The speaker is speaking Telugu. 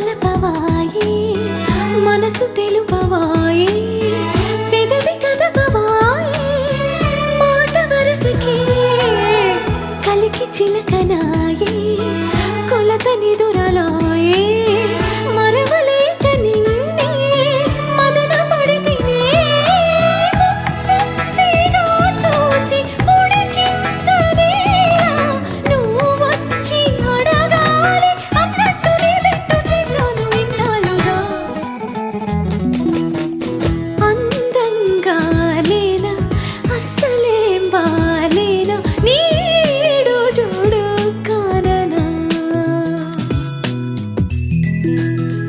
పలకవాయి మనసు తెలుపవాయి పెదవి కదపవాయి మాట వరసకి కలికి చిలకనాయి Música